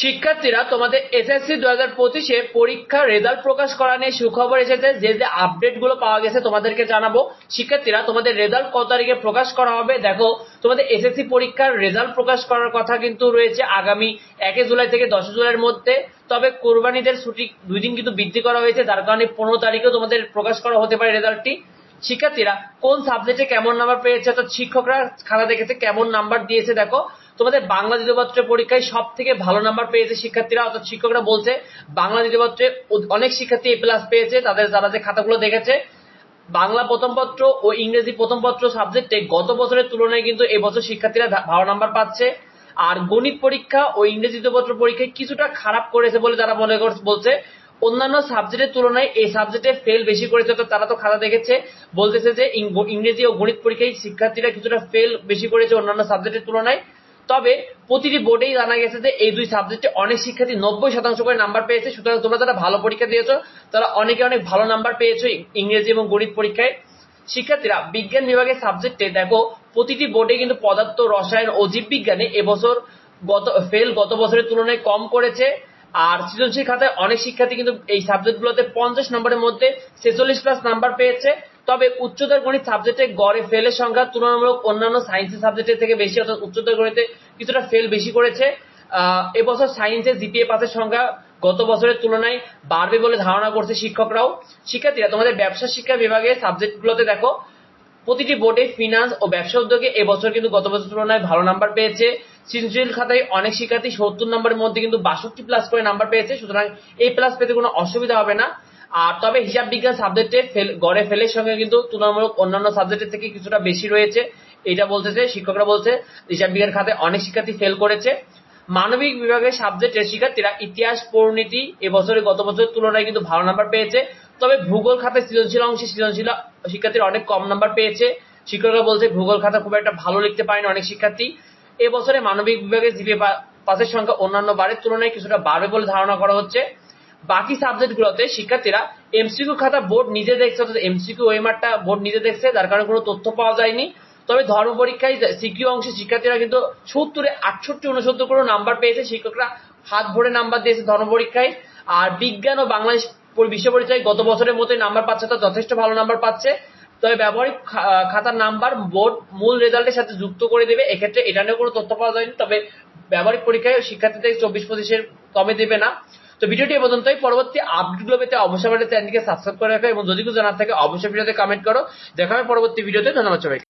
শিক্ষার্থীরা তোমাদের এসএসসি দু হাজার পঁচিশে পরীক্ষার রেজাল্ট প্রকাশ করা নিয়ে সুখবর এসেছে। যে যে আপডেটগুলো পাওয়া গেছে তোমাদেরকে জানাব। শিক্ষার্থীরা, তোমাদের রেজাল্ট কত তারিখে প্রকাশ করা হবে? দেখো, তোমাদের এসএসসি পরীক্ষার রেজাল্ট প্রকাশ করার কথা কিন্তু রয়েছে আগামী একে জুলাই থেকে দশ জুলাইয়ের মধ্যে। তবে কোরবানিদের ছুটি দুই দিন কিন্তু বৃদ্ধি করা হয়েছে, যার কারণে পনেরো তারিখেও তোমাদের প্রকাশ করা হতে পারে রেজাল্টটি শিক্ষার্থীরা, কোন সাবজেক্টে কেমন নাম্বার পেয়েছে? অর্থাৎ শিক্ষকরা খাতা দেখেছে কেমন নাম্বার দিয়েছে, দেখো। তোমাদের বাংলা দ্বিতীয়পত্রের পরীক্ষায় সব থেকে ভালো নাম্বার পেয়েছে শিক্ষার্থীরা, অর্থাৎ শিক্ষকরা বলছে, বাংলা দ্বিতীয়পত্রে অনেক শিক্ষার্থী এ প্লাস পেয়েছে, তাদের যারা যে খাতাগুলো দেখেছে, বাংলা প্রথম পত্র ও ইংরেজি প্রথম পত্র সাবজেক্টে গত বছরের তুলনায় কিন্তু এবছর শিক্ষার্থীরা ভালো নাম্বার পাচ্ছে। আর গণিত পরীক্ষা ও ইংরেজি দ্বিতীয়পত্র পরীক্ষায় কিছুটা খারাপ করেছে বলে তারা মনে বলছে, অন্যান্য সাবজেক্টের তুলনায় এই সাবজেক্টে ফেল বেশি করেছে তো তারা তো খাতা দেখেছে, বলতেছে যে ইংরেজি ও গণিত পরীক্ষায় শিক্ষার্থীরা কিছুটা ফেল বেশি করেছে অন্যান্য সাবজেক্টের তুলনায়। তবে প্রতিটি বোর্ডেই জানা গেছে যে এই দুই সাবজেক্টে অনেক শিক্ষার্থী নব্বই শতাংশ করে নাম্বার পেয়েছে। সুতরাং তোমরা যারা ভালো পরীক্ষা দিয়েছ, তারা অনেকে অনেক ভালো নাম্বার পেয়েছ ইংরেজি এবং গণিত পরীক্ষায়। শিক্ষার্থীরা বিজ্ঞান বিভাগের সাবজেক্টে দেখো, প্রতিটি বোর্ডে কিন্তু পদার্থ, রসায়ন ও জীববিজ্ঞানে এবছর গত ফেল গত বছরের তুলনায় কম করেছে। আর সৃজনশীল খাতায় অনেক শিক্ষার্থী কিন্তু এই সাবজেক্টগুলোতে পঞ্চাশ নম্বরের মধ্যে ছেচল্লিশ প্লাস নাম্বার পেয়েছে। তবে উচ্চতর গণিত সাবজেক্টে গড়ে ফেলের সংখ্যা তুলনামূলক অন্যান্য সায়েন্সের সাবজেক্টের থেকে বেশি, অর্থাৎ উচ্চতর গণিতে কিছুটা ফেল বেশি করেছে। এবছর সায়েন্সে জিপিএ পাসের সংখ্যা গত বছরের তুলনায় বাড়বে বলে ধারণা করছে শিক্ষকরাও। শিক্ষার্থীরা, তোমাদের ব্যবসা শিক্ষা বিভাগের সাবজেক্টগুলোতে দেখো, প্রতিটি বোর্ডে ফিনান্স ও ব্যবসা উদ্যোগে এবছর কিন্তু গত বছর তুলনায় ভালো নাম্বার পেয়েছে। সৃজনশীল খাতায় অনেক শিক্ষার্থী সত্তর নম্বরের মধ্যে কিন্তু বাষট্টি প্লাস করে নাম্বার পেয়েছে, সুতরাং এই প্লাস পেতে কোনো অসুবিধা হবে না। আর তবে হিসাব বিজ্ঞান সাবজেক্টে গড়ে ফেলের সঙ্গে কিন্তু তুলনামূলক অন্যান্য সাবজেক্টের থেকে কিছুটা বেশি রয়েছে। এটা বলতেছে শিক্ষকরা বলছে, হিসাব বিজ্ঞান খাতায় অনেক শিক্ষার্থী ফেল করেছে। মানবিক বিভাগের সাবজেক্টের শিক্ষার্থীরা ইতিহাস, পরিণতি এবছরে গত বছরের তুলনায় কিন্তু ভালো নাম্বার পেয়েছে। তবে ভূগোল খাতায় সৃজনশীল অংশে সৃজনশীল শিক্ষার্থীরা অনেক কম নাম্বার পেয়েছে। শিক্ষকরা বলছে, ভূগোল খাতা খুব একটা ভালো লিখতে পারেনি অনেক শিক্ষার্থী। এবছরে মানবিক বিভাগের জিপিএ পাসের সংখ্যা অন্যান্য বারের তুলনায় কিছুটা বাড়বে বলে ধারণা করা হচ্ছে। বাকি সাবজেক্টগুলোতে শিক্ষার্থীরা এমসিকিউ খাতা বোর্ড নিজে দেখছে, অর্থাৎ এমসিকিউ ওয়েমারটা বোর্ড নিজে দেখছে, যার কারণে কোনো তথ্য পাওয়া যায়নি। তবে ধর্ম পরীক্ষায় সিকিউ অংশে শিক্ষার্থীরা কিন্তু সত্তরে, আটষট্টি উনসত্তর করে নাম্বার পেয়েছে। শিক্ষকরা হাত ভরে নাম্বার দিয়েছে ধর্ম পরীক্ষায়। আর বিজ্ঞান ও বাংলাদেশ বিশ্ব পরিচয় গত বছরের মতোই নাম্বার পাচ্ছে তা যথেষ্ট ভালো নাম্বার পাচ্ছে। তবে ব্যবহারিক খাতার নাম্বার বোর্ড মূল রেজাল্টের সাথে যুক্ত করে দেবে। এক্ষেত্রে এটা নিয়ে কোনো তথ্য পাওয়া যায়নি। তবে ব্যবহারিক পরীক্ষায় শিক্ষার্থীদের চব্বিশ পঁচিশের কমে দেবে না। তো ভিডিওটি এ পর্যন্তই। পরবর্তী আপডেটগুলো পেতে অবশ্যই আমাদের চ্যানেলকে সাবস্ক্রাইব করে রাখো এবং যদি কিছু জানার থাকে অবশ্যই ভিডিওতে কমেন্ট করো। দেখা হবে পরবর্তী ভিডিওতে ধন্যবাদ সবাইকে।